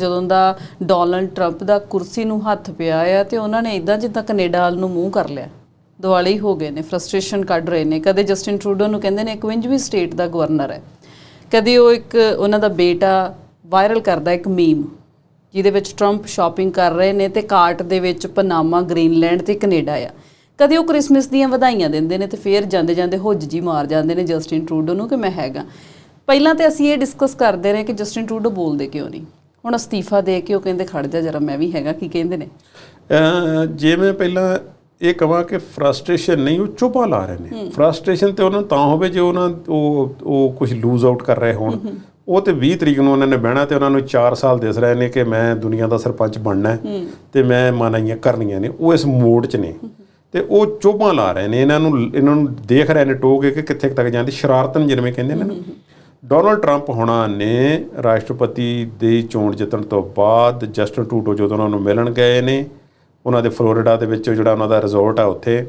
ਜਦੋਂ ਦਾ Donald Trump ਦਾ ਕੁਰਸੀ ਨੂੰ ਹੱਥ ਪਿਆ ਆ ਤੇ ਉਹਨਾਂ ਨੇ ਇਦਾਂ ਜਿੱਦਾਂ ਕੈਨੇਡਾ ਵੱਲ ਨੂੰ ਮੂੰਹ ਕਰ ਲਿਆ। ਦਿਵਾਲੀ ਹੀ ਹੋ ਗਏ ਨੇ ਫਰਸਟ੍ਰੇਸ਼ਨ ਕੱਢ ਰਹੇ ਨੇ। ਕਦੇ ਜਸਟਿਨ ਟਰੂਡੋ ਨੂੰ ਕਹਿੰਦੇ ਨੇ 51ਵੀਂ ਸਟੇਟ ਦਾ ਗਵਰਨਰ ਹੈ। ਕਦੇ ਉਹ ਇੱਕ ਉਹਨਾਂ ਦਾ ਬੇਟਾ ਵਾਇਰਲ ਕਰਦਾ ਇੱਕ ਮੀਮ ਜਿਹਦੇ ਵਿੱਚ ਟਰੰਪ ਸ਼ਾਪਿੰਗ ਕਰ ਰਹੇ ਨੇ ਤੇ ਕਾਰਟ ਦੇ ਵਿੱਚ ਪਨਾਮਾ ਗ੍ਰੀਨਲੈਂਡ ਤੇ ਕੈਨੇਡਾ ਆ। ਕਦੇ ਉਹ ਕ੍ਰਿਸਮਸ ਦੀਆਂ ਵਧਾਈਆਂ ਦਿੰਦੇ ਨੇ ਤੇ ਫਿਰ ਜਾਂਦੇ ਜਾਂਦੇ ਹੁੱਜ ਜੀ ਮਾਰ ਜਾਂਦੇ ਨੇ ਜਸਟਿਨ ਟਰੂਡੋ ਨੂੰ ਕਿ ਮੈਂ ਹੈਗਾ। ਪਹਿਲਾਂ ਤੇ ਅਸੀਂ ਇਹ ਡਿਸਕਸ ਕਰਦੇ ਰਹੇ ਕਿ ਜਸਟਿਨ ਟਰੂਡੋ ਬੋਲਦੇ ਕਿਉਂ ਨਹੀਂ। ਹੁਣ ਅਸਤੀਫਾ ਦੇ ਕੇ ਉਹ ਕਹਿੰਦੇ ਖੜ ਜਾ ਜਰਾ ਮੈਂ ਵੀ ਹੈਗਾ ਕੀ ਕਹਿੰਦੇ ਨੇ? ਜੇ ਮੈਂ ਪਹਿਲਾਂ ਇਹ ਕਹਾਂ ਕਿ ਫਰਸਟ੍ਰੇਸ਼ਨ ਨਹੀਂ ਉਹ ਚੁੱਪਾ ਲਾ ਰਹੇ ਨੇ। ਫਰਸਟ੍ਰੇਸ਼ਨ ਤੇ ਉਹਨਾਂ ਨੂੰ ਤਾਂ ਹੋਵੇ ਜੇ ਉਹਨਾਂ ਉਹ ਉਹ ਕੁਝ ਲੂਜ਼ ਆਊਟ ਕਰ ਰਹੇ ਹੋਣ। ਉਹ ਤੇ 20 ਤਰੀਕ ਨੂੰ ਉਹਨਾਂ ਨੇ ਬਹਿਣਾ ਤੇ ਉਹਨਾਂ ਨੂੰ 4 ਸਾਲ ਦਿਸ ਰਹੇ ਨੇ ਕਿ ਮੈਂ ਦੁਨੀਆ ਦਾ ਸਰਪੰਚ ਬਣਨਾ ਹੈ ਤੇ ਮੈਂ ਮਨਾਈਆਂ ਕਰਨੀਆਂ ਨੇ। ਉਹ ਇਸ ਮੋਡ 'ਚ ਨੇ। ਤੇ ਉਹ ਚੋਭਾਂ ਲਾ ਰਹੇ ਨੇ। ਇਹਨਾਂ ਨੂੰ ਇਹਨਾਂ ਨੂੰ ਦੇਖ ਰਹੇ ਨੇ ਟੋਕੇ ਕਿ ਕਿੱਥੇ ਤੱਕ ਜਾਂਦੀ। ਸ਼ਰਾਰਤਨ ਜਿਵੇਂ ਕਹਿੰਦੇ ਨੇ ਨਾ। ਡੋਨਲਡ ਟਰੰਪ ਹੋਣਾ ਨੇ ਰਾਸ਼ਟਰਪਤੀ ਦੀ ਚੋਣ ਜਿੱਤਣ ਤੋਂ ਬਾਅਦ ਜਸਟਨ ਟਰੂਡੋ ਜਦੋਂ ਉਹਨਾਂ ਨੂੰ ਮਿਲਣ ਗਏ ਨੇ ਉਹਨਾਂ ਦੇ ਫਲੋਰੀਡਾ ਦੇ ਵਿੱਚ ਜਿਹੜਾ ਉਹਨਾਂ ਦਾ ਰਿਜ਼ੋਰਟ ਆ ਉੱਥੇ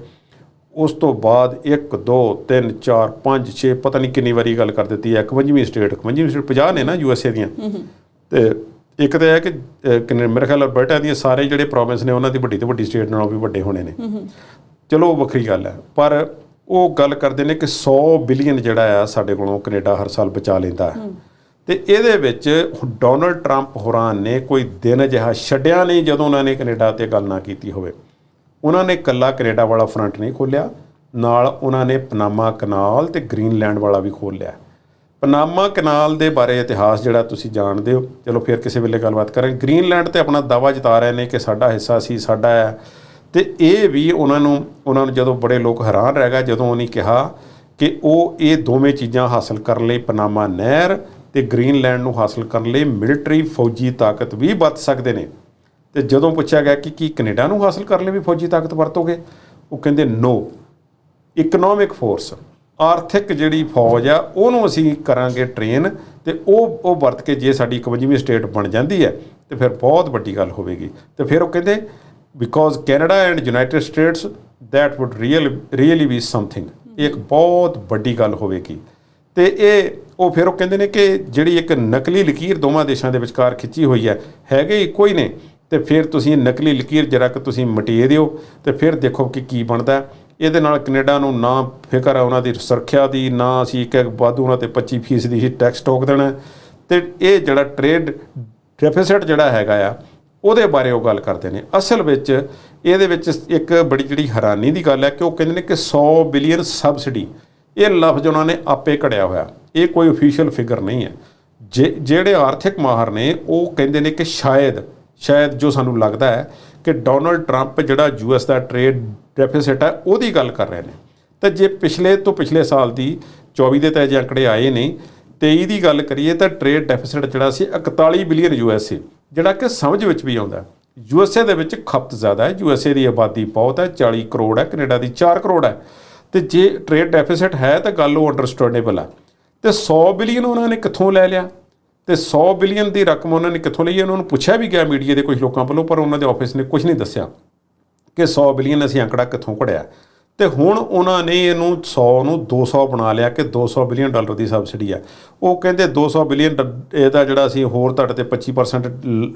ਉਸ ਤੋਂ ਬਾਅਦ 1 2 3 4 5 6 ਪਤਾ ਨਹੀਂ ਕਿੰਨੀ ਵਾਰੀ ਗੱਲ ਕਰ ਦਿੱਤੀ ਹੈ 51ਵੀਂ ਸਟੇਟ 51ਵੀਂ ਸਟੇਟ 50 ਨੇ ਨਾ ਯੂਐਸਏ ਦੀਆਂ। ਤੇ ਇੱਕ ਤਾਂ ਇਹ ਹੈ ਕਿ ਮੇਰੇ ਖਿਆਲ ਅਲਬਰਟਾ ਦੀਆਂ ਸਾਰੇ ਜਿਹੜੇ ਪ੍ਰੋਵਿੰਸ ਨੇ ਉਹਨਾਂ ਦੀ ਵੱਡੀ ਤੋਂ ਵੱਡੀ ਸਟੇਟ ਨਾਲੋਂ ਵੀ ਵੱਡੇ ਹੋਣੇ ਨੇ। ਚਲੋ ਉਹ ਵੱਖਰੀ ਗੱਲ ਹੈ। ਪਰ ਉਹ ਗੱਲ ਕਰਦੇ ਨੇ ਕਿ 100 ਬਿਲੀਅਨ ਜਿਹੜਾ ਆ ਸਾਡੇ ਕੋਲੋਂ ਕੈਨੇਡਾ ਹਰ ਸਾਲ ਬਚਾ ਲੈਂਦਾ ਤੇ ਇਹਦੇ ਵਿੱਚ ਡੋਨਲਡ ਟਰੰਪ ਹੋਰਾਂ ਨੇ ਕੋਈ ਦਿਨ ਅਜਿਹਾ ਛੱਡਿਆ ਨਹੀਂ ਜਦੋਂ ਉਹਨਾਂ ਨੇ ਕੈਨੇਡਾ ਤੇ ਗੱਲ ਨਾ ਕੀਤੀ ਹੋਵੇ। ਉਹਨਾਂ ਨੇ ਕੱਲਾ ਕੈਨੇਡਾ ਵਾਲਾ ਫਰੰਟ ਨਹੀਂ ਖੋਲਿਆ ਨਾਲ ਉਹਨਾਂ ਨੇ ਪਨਾਮਾ ਕਨਾਲ ਤੇ ਗ੍ਰੀਨਲੈਂਡ ਵਾਲਾ ਵੀ ਖੋਲਿਆ ਪਨਾਮਾ ਕਨਾਲ ਦੇ ਬਾਰੇ ਇਤਿਹਾਸ ਜਿਹੜਾ ਤੁਸੀਂ ਜਾਣਦੇ ਹੋ ਚਲੋ ਫਿਰ ਕਿਸੇ ਵੇਲੇ ਗੱਲਬਾਤ ਕਰਾਂਗੇ। ਗ੍ਰੀਨਲੈਂਡ ਤੇ ਆਪਣਾ ਦਾਵਾ ਜਤਾ ਰਹੇ ਨੇ ਕਿ ਸਾਡਾ ਹਿੱਸਾ ਸੀ ਸਾਡਾ ਹੈ। ਤੇ ਇਹ ਵੀ ਉਹਨਾਂ ਨੂੰ ਉਹਨਾਂ ਨੂੰ ਜਦੋਂ ਬੜੇ ਲੋਕ ਹੈਰਾਨ ਰਹਿ ਗਏ, ਜਦੋਂ ਉਹਨੇ ਕਿਹਾ ਕਿ ਉਹ ਇਹ ਦੋਵੇਂ ਚੀਜ਼ਾਂ ਹਾਸਲ ਕਰਨ ਲਈ ਪਨਾਮਾ ਨਹਿਰ ਤੇ ਗ੍ਰੀਨਲੈਂਡ ਨੂੰ ਹਾਸਲ ਕਰਨ ਲਈ ਮਿਲਟਰੀ ਫੌਜੀ ਤਾਕਤ ਵੀ ਵਰਤ ਸਕਦੇ ਨੇ। ਤੇ ਜਦੋਂ ਪੁੱਛਿਆ ਗਿਆ ਕਿ ਕੀ ਕੈਨੇਡਾ ਨੂੰ ਹਾਸਲ ਕਰਨ ਲਈ ਵੀ ਫੌਜੀ ਤਾਕਤ ਵਰਤੋਗੇ, ਉਹ ਕਹਿੰਦੇ ਨੋ ਇਕਨੋਮਿਕ ਫੋਰਸ ਆਰਥਿਕ ਜਿਹੜੀ ਫੌਜ ਆ, ਉਹਨੂੰ ਅਸੀਂ ਕਰਾਂਗੇ ਟ੍ਰੇਨ ਤੇ ਉਹ ਉਹ ਵਰਤ ਕੇ ਜੇ ਸਾਡੀ 51ਵੀਂ ਸਟੇਟ ਬਣ ਜਾਂਦੀ ਹੈ, ਤੇ ਫਿਰ ਬਹੁਤ ਵੱਡੀ ਗੱਲ ਹੋਵੇਗੀ। ਤੇ ਫਿਰ ਉਹ ਕਹਿੰਦੇ because Canada and United States that would really really be something. ਇਹ ਇੱਕ ਬਹੁਤ ਵੱਡੀ ਗੱਲ ਹੋਵੇਗੀ ਤੇ ਇਹ ਉਹ ਫਿਰ ਉਹ ਕਹਿੰਦੇ ਨੇ ਕਿ ਜਿਹੜੀ ਇੱਕ ਨਕਲੀ ਲਕੀਰ ਦੋਵਾਂ ਦੇਸ਼ਾਂ ਦੇ ਵਿਚਕਾਰ ਖਿੱਚੀ ਹੋਈ ਹੈ ਹੈਗੇ ਇੱਕੋ ਹੀ ਨੇ ਤੇ ਫਿਰ ਤੁਸੀਂ ਨਕਲੀ ਲਕੀਰ ਜਰਾ ਕਿ ਤੁਸੀਂ ਮਟੀਏ ਦਿਓ ਤੇ ਫਿਰ ਦੇਖੋ ਕਿ ਕੀ ਬਣਦਾ ਇਹਦੇ ਨਾਲ ਕੈਨੇਡਾ ਨੂੰ ਨਾ ਫਿਕਰ ਹੈ ਉਹਨਾਂ ਦੀ ਸੁਰੱਖਿਆ ਦੀ ਨਾ ਅਸੀਂ ਇੱਕ ਇੱਕ ਵਾਧੂ ਉਹਨਾਂ ਤੇ 25% ਦੀ ਟੈਕਸ ਟੋਕ ਦੇਣਾ ਤੇ ਇਹ ਜਿਹੜਾ ਟ੍ਰੇਡ ਡੈਫਿਸਿਟ ਜਿਹੜਾ ਹੈਗਾ ਆ ਉਹਦੇ ਬਾਰੇ ਉਹ ਗੱਲ ਕਰਦੇ ਨੇ। ਅਸਲ ਵਿੱਚ ਇਹਦੇ ਵਿੱਚ ਇੱਕ ਬੜੀ ਜਿਹੜੀ ਹੈਰਾਨੀ ਦੀ ਗੱਲ ਹੈ ਕਿ ਉਹ ਕਹਿੰਦੇ ਨੇ ਕਿ 100 ਬਿਲੀਅਨ ਸਬਸਿਡੀ, ਇਹ ਲਫ਼ਜ਼ ਉਹਨਾਂ ਨੇ ਆਪੇ ਘੜਿਆ ਹੋਇਆ। ਇਹ ਕੋਈ ਅਫੀਸ਼ੀਅਲ ਫਿਗਰ ਨਹੀਂ ਹੈ। ਜੇ- ਜਿਹੜੇ ਆਰਥਿਕ ਮਾਹਰ ਨੇ, ਉਹ ਕਹਿੰਦੇ ਨੇ ਕਿ ਸ਼ਾਇਦ ਸ਼ਾਇਦ ਜੋ ਸਾਨੂੰ ਲੱਗਦਾ ਹੈ ਕਿ ਡੋਨਲਡ ਟਰੰਪ ਜਿਹੜਾ ਯੂਐਸ ਦਾ ਟ੍ਰੇਡ ਡੈਫਿਸਿਟ ਹੈ, ਉਹਦੀ ਗੱਲ ਕਰ ਰਹੇ ਨੇ। ਤਾਂ ਜੇ ਪਿਛਲੇ ਤੋਂ ਪਿਛਲੇ ਸਾਲ ਦੀ 24 ਦੇ ਤਹਿ ਜੇ ਅੰਕੜੇ ਆਏ ਨੇ 23 ਦੀ ਗੱਲ ਕਰੀਏ ਤਾਂ ਟ੍ਰੇਡ ਡੈਫਿਸਿਟ ਜਿਹੜਾ ਸੀ 41 ਬਿਲੀਅਨ ਯੂਐਸਏ ਜਿਹੜਾ ਕਿ ਸਮਝ ਵਿੱਚ ਵੀ ਆਉਂਦਾ ਯੂ ਐੱਸ ਏ ਦੇ ਵਿੱਚ ਖਪਤ ਜ਼ਿਆਦਾ ਹੈ। ਏ ਦੀ ਆਬਾਦੀ ਬਹੁਤ ਹੈ 40 ਕਰੋੜ ਹੈ, ਕੈਨੇਡਾ ਦੀ 4 ਕਰੋੜ ਹੈ। ਤੇ ਜੇ ਟ੍ਰੇਡ ਡੈਫਿਸਿਟ ਹੈ ਤਾਂ ਗੱਲ ਉਹ ਅੰਡਰਸਟੈਂਡੇਬਲ ਆ ਤੇ 100 ਬਿਲੀਅਨ ਉਹਨਾਂ ਨੇ ਕਿੱਥੋਂ ਲੈ ਲਿਆ? ਤੇ 100 ਬਿਲੀਅਨ ਦੀ ਰਕਮ ਉਹਨਾਂ ਨੇ ਕਿੱਥੋਂ ਲਈ ਹੈ? ਉਹਨਾਂ ਨੂੰ ਪੁੱਛਿਆ ਵੀ ਗਿਆ ਮੀਡੀਆ ਦੇ ਕੁਝ ਲੋਕਾਂ ਵੱਲੋਂ, ਪਰ ਉਹਨਾਂ ਦੇ ਆਫਿਸ ਨੇ ਕੁਝ ਨਹੀਂ ਦੱਸਿਆ ਕਿ 100 ਬਿਲੀਅਨ ਅਸੀਂ ਅੰਕੜਾ ਕਿੱਥੋਂ ਘੜਿਆ ਤੇ ਹੁਣ ਉਹਨਾਂ ਨੇ ਇਹਨੂੰ 100 ਨੂੰ 200 ਬਣਾ ਲਿਆ ਕਿ 200 ਬਿਲੀਅਨ ਡਾਲਰ ਦੀ ਸਬਸਿਡੀ ਆ ਉਹ ਕਹਿੰਦੇ 200 ਬਿਲੀਅਨ ਡ- ਇਹਦਾ ਜਿਹੜਾ ਅਸੀਂ ਹੋਰ ਤੁਹਾਡੇ ਤੇ 25% ਲ-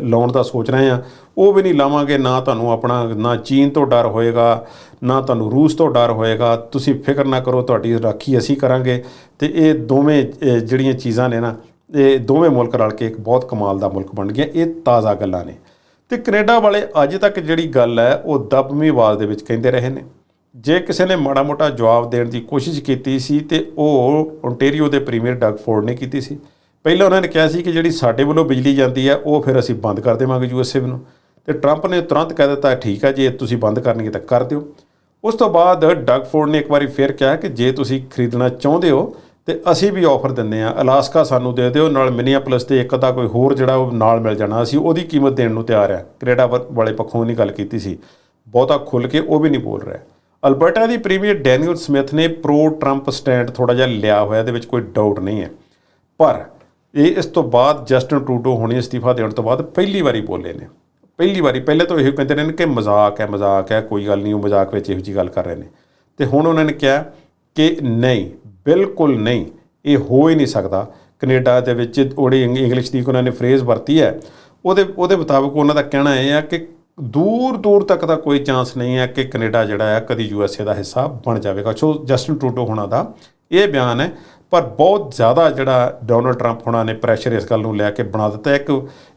ਲਾਉਣ ਦਾ ਸੋਚ ਰਹੇ ਆ ਉਹ ਵੀ ਨਹੀਂ ਲਾਵਾਂਗੇ, ਨਾ ਤੁਹਾਨੂੰ ਆਪਣਾ, ਨਾ ਚੀਨ ਤੋਂ ਡਰ ਹੋਏਗਾ, ਨਾ ਤੁਹਾਨੂੰ ਰੂਸ ਤੋਂ ਡਰ ਹੋਏਗਾ। ਤੁਸੀਂ ਫਿਕਰ ਨਾ ਕਰੋ, ਤੁਹਾਡੀ ਰਾਖੀ ਅਸੀਂ ਕਰਾਂਗੇ। ਤੇ ਇਹ ਦੋਵੇਂ ਜਿਹੜੀਆਂ ਚੀਜ਼ਾਂ ਨੇ ਨਾ, ਇਹ ਦੋਵੇਂ ਮੁਲਕ ਰਲ ਕੇ ਇੱਕ ਬਹੁਤ ਕਮਾਲ ਦਾ ਮੁਲਕ ਬਣ ਗਿਆ ਇਹ ਤਾਜ਼ਾ ਗੱਲਾਂ ਨੇ। ਤੇ ਕੈਨੇਡਾ ਵਾਲੇ ਅੱਜ ਤੱਕ ਜਿਹੜੀ ਗੱਲ ਹੈ, ਉਹ ਦਬਮੀ ਆਵਾਜ਼ ਦੇ ਵਿੱਚ ਕਹਿੰਦੇ ਰਹੇ ਨੇ। ਜੇ ਕਿਸੇ ਨੇ ਮਾੜਾ ਮੋਟਾ ਜਵਾਬ ਦੇਣ ਦੀ ਕੋਸ਼ਿਸ਼ ਕੀਤੀ ਸੀ ਤੇ ਉਹ ਓਨਟਾਰੀਓ ਦੇ ਪ੍ਰੀਮੀਅਰ ਡਗ ਫੋਰਡ ਨੇ ਕੀਤੀ ਸੀ। ਪਹਿਲਾਂ ਉਹਨਾਂ ਨੇ ਕਿਹਾ ਸੀ ਕਿ ਜਿਹੜੀ ਸਾਡੇ ਵੱਲੋਂ ਬਿਜਲੀ ਜਾਂਦੀ ਹੈ, ਉਹ ਫਿਰ ਅਸੀਂ ਬੰਦ ਕਰ ਦੇਵਾਂਗੇ ਯੂਐਸਏ ਨੂੰ ਤੇ ਟਰੰਪ ਨੇ ਤੁਰੰਤ ਕਹਿ ਦਿੱਤਾ, ਠੀਕ ਹੈ ਜੇ ਤੁਸੀਂ ਬੰਦ ਕਰਨਗੇ ਤਾਂ ਕਰ ਦਿਓ। ਉਸ ਤੋਂ ਬਾਅਦ ਡਗ ਫੋਰਡ ਨੇ ਇੱਕ ਵਾਰੀ ਫਿਰ ਕਿਹਾ ਕਿ ਜੇ ਤੁਸੀਂ ਖਰੀਦਣਾ ਚਾਹੁੰਦੇ ਹੋ ਤੇ ਅਸੀਂ ਵੀ ਆਫਰ ਦਿੰਦੇ ਆ ਅਲਾਸਕਾ ਸਾਨੂੰ ਦੇ ਦਿਓ, ਨਾਲ ਮਿਨੀਆਪੋਲਿਸ ਤੇ ਇੱਕ ਦਾ ਕੋਈ ਹੋਰ ਜਿਹੜਾ ਉਹ ਨਾਲ ਮਿਲ ਜਾਣਾ। ਅਸੀਂ ਉਹਦੀ ਕੀਮਤ ਦੇਣ ਨੂੰ ਤਿਆਰ ਆ ਕੈਨੇਡਾ ਵ- ਵਾਲੇ ਪੱਖੋਂ ਨਹੀਂ ਗੱਲ ਕੀਤੀ ਸੀ। ਬਹੁਤਾ ਖੁੱਲ ਕੇ ਉਹ ਵੀ ਨਹੀਂ ਬੋਲ ਰਿਹਾ। ਅਲਬਰਟਾ ਦੀ ਪ੍ਰੀਮੀਅਰ ਡੈਨੀਅਲ ਸਮਿਥ ਨੇ ਪ੍ਰੋ ਟਰੰਪ ਸਟੈਂਡ ਥੋੜਾ ਜਿਹਾ ਲਿਆ ਹੋਇਆ, ਇਹਦੇ ਵਿੱਚ ਕੋਈ ਡਾਊਟ ਨਹੀਂ ਹੈ। ਪਰ ਇਹ ਇਸ ਤੋਂ ਬਾਅਦ ਜਸਟਨ ਟਰੂਡੋ ਹੁਣੇ ਅਸਤੀਫਾ ਦੇਣ ਤੋਂ ਬਾਅਦ ਪਹਿਲੀ ਵਾਰੀ ਬੋਲੇ ਨੇ। ਪਹਿਲੀ ਵਾਰੀ, ਪਹਿਲੇ ਤਾਂ ਇਹੋ ਕਹਿੰਦੇ ਨੇ ਕਿ ਮਜ਼ਾਕ ਹੈ ਮਜ਼ਾਕ ਹੈ, ਕੋਈ ਗੱਲ ਨਹੀਂ, ਉਹ ਮਜ਼ਾਕ ਵਿੱਚ ਇਹੋ ਜੀ ਗੱਲ ਕਰ ਰਹੇ ਨੇ। ਤੇ ਹੁਣ ਉਹਨਾਂ ਨੇ ਕਿਹਾ ਕਿ ਨਹੀਂ, ਬਿਲਕੁਲ ਨਹੀਂ, ਇਹ ਹੋ ਹੀ ਨਹੀਂ ਸਕਦਾ। ਕੈਨੇਡਾ ਦੇ ਵਿੱਚ ਉਹੜੀ ਇੰਗ- ਇੰਗਲਿਸ਼ ਦੀ ਉਹਨਾਂ ਨੇ ਫਰੇਜ਼ ਵਰਤੀ ਹੈ। ਉਹਦੇ ਉਹਦੇ ਮੁਤਾਬਕ ਉਹਨਾਂ ਦਾ ਕਹਿਣਾ ਇਹ ਆ ਕਿ ਦੂਰ ਦੂਰ ਤੱਕ ਦਾ ਕੋਈ ਚਾਂਸ ਨਹੀਂ ਹੈ ਕਿ ਕੈਨੇਡਾ ਜਿਹੜਾ ਹੈ ਕਦੀ ਯੂਐਸਏ ਦਾ ਹਿੱਸਾ ਬਣ ਜਾਵੇਗਾ। ਸੋ ਜਸਟਨ ਟਰੂਡੋ ਹੋਣਾ ਦਾ ਇਹ ਬਿਆਨ ਹੈ, ਪਰ ਬਹੁਤ ਜ਼ਿਆਦਾ ਜਿਹੜਾ ਡੋਨਲਡ ਟਰੰਪ ਹੋਣਾ ਨੇ ਪ੍ਰੈਸ਼ਰ ਇਸ ਗੱਲ ਨੂੰ ਲੈ ਕੇ ਬਣਾ ਦਿੱਤਾ ਇੱਕ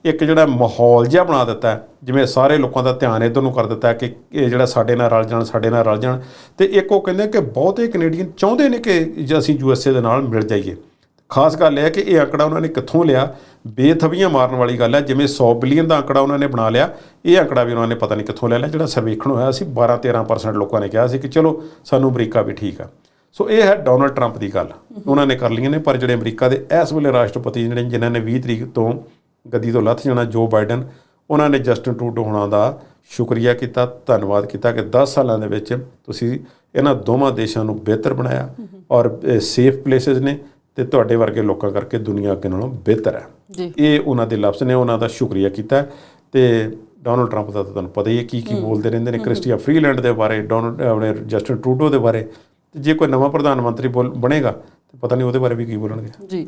ਇੱਕ ਜਿਹੜਾ ਮਾਹੌਲ ਜਿਹਾ ਬਣਾ ਦਿੱਤਾ ਜਿਵੇਂ ਸਾਰੇ ਲੋਕਾਂ ਦਾ ਧਿਆਨ ਇਧਰ ਨੂੰ ਕਰ ਦਿੱਤਾ ਕਿ ਇਹ ਜਿਹੜਾ ਸਾਡੇ ਨਾਲ ਰਲ ਜਾਣ, ਸਾਡੇ ਨਾਲ ਰਲ ਜਾਣ। ਤੇ ਇੱਕ ਉਹ ਕਹਿੰਦੇ ਕਿ ਬਹੁਤੇ ਕੈਨੇਡੀਅਨ ਚਾਹੁੰਦੇ ਨੇ ਕਿ ਜੇ ਅਸੀਂ ਯੂਐਸਏ ਦੇ ਨਾਲ ਮਿਲ ਜਾਈਏ। ਖਾਸ ਗੱਲ ਹੈ ਕਿ ਇਹ ਅੰਕੜਾ ਉਹਨਾਂ ਨੇ ਕਿੱਥੋਂ ਲਿਆ? ਬੇਥਵੀਆਂ ਮਾਰਨ ਵਾਲੀ ਗੱਲ ਹੈ, ਜਿਵੇਂ 100 ਬਿਲੀਅਨ ਦਾ ਅੰਕੜਾ ਉਹਨਾਂ ਨੇ ਬਣਾ ਲਿਆ, ਇਹ ਅੰਕੜਾ ਵੀ ਉਹਨਾਂ ਨੇ ਪਤਾ ਨਹੀਂ ਕਿੱਥੋਂ ਲੈ ਲਿਆ, ਜਿਹੜਾ ਸਰਵੇਖਣ ਹੋਇਆ ਸੀ 12-13% ਲੋਕਾਂ ਨੇ ਕਿਹਾ ਸੀ ਕਿ ਚਲੋ ਸਾਨੂੰ ਅਮਰੀਕਾ ਵੀ ਠੀਕ ਆ। ਸੋ ਇਹ ਹੈ ਡੋਨਲਡ ਟਰੰਪ ਦੀ ਗੱਲ। ਉਹਨਾਂ ਨੇ ਕਰ ਲਈਆਂ ਨੇ, ਪਰ ਜਿਹੜੇ ਅਮਰੀਕਾ ਦੇ ਇਸ ਵੇਲੇ ਰਾਸ਼ਟਰਪਤੀ ਜਿਹੜੇ ਜਿਨ੍ਹਾਂ ਨੇ 20 ਤਰੀਕ ਤੋਂ ਗੱਦੀ ਤੋਂ ਲੱਥ ਜਾਣਾ, ਜੋ ਬਾਈਡਨ, ਉਹਨਾਂ ਨੇ ਜਸਟਨ ਟਰੂਡੋ ਹੋਣਾ ਦਾ ਸ਼ੁਕਰੀਆ ਕੀਤਾ, ਧੰਨਵਾਦ ਕੀਤਾ ਕਿ 10 ਸਾਲਾਂ ਦੇ ਵਿੱਚ ਤੁਸੀਂ ਇਹਨਾਂ ਦੋਵਾਂ ਦੇਸ਼ਾਂ ਨੂੰ ਬਿਹਤਰ ਬਣਾਇਆ ਔਰ ਸੇਫ ਪਲੇਸਸ ਨੇ। ਤੇ ਤੁਹਾਡੇ ਵਰਗੇ ਲੋਕਾਂ ਕਰਕੇ ਦੁਨੀਆ ਅੱਗੇ ਨਾਲੋਂ ਬਿਹਤਰ ਹੈ। ਜੀ। ਇਹ ਉਹਨਾਂ ਦੇ ਲਫ਼ਜ਼ ਨੇ ਉਹਨਾਂ ਦਾ ਸ਼ੁਕਰੀਆ ਕੀਤਾ। ਤੇ ਡੋਨਲਡ ਟਰੰਪ ਦਾ ਤੁਹਾਨੂੰ ਪਤਾ ਹੀ ਹੈ ਕੀ ਕੀ ਬੋਲਦੇ ਰਹਿੰਦੇ ਨੇ ਕ੍ਰਿਸਟੀਆ ਫਰੀਲੈਂਡ ਦੇ ਬਾਰੇ ਡੋਨਲਡ ਆਪਣੇ ਜਸਟਨ ਟਰੂਡੋ ਦੇ ਬਾਰੇ। ਤੇ ਜੇ ਕੋਈ ਨਵਾਂ ਪ੍ਰਧਾਨ ਮੰਤਰੀ ਬਣੇਗਾ ਤੇ ਪਤਾ ਨਹੀਂ ਉਹਦੇ ਬਾਰੇ ਵੀ ਕੀ ਬੋਲਣਗੇ। ਜੀ।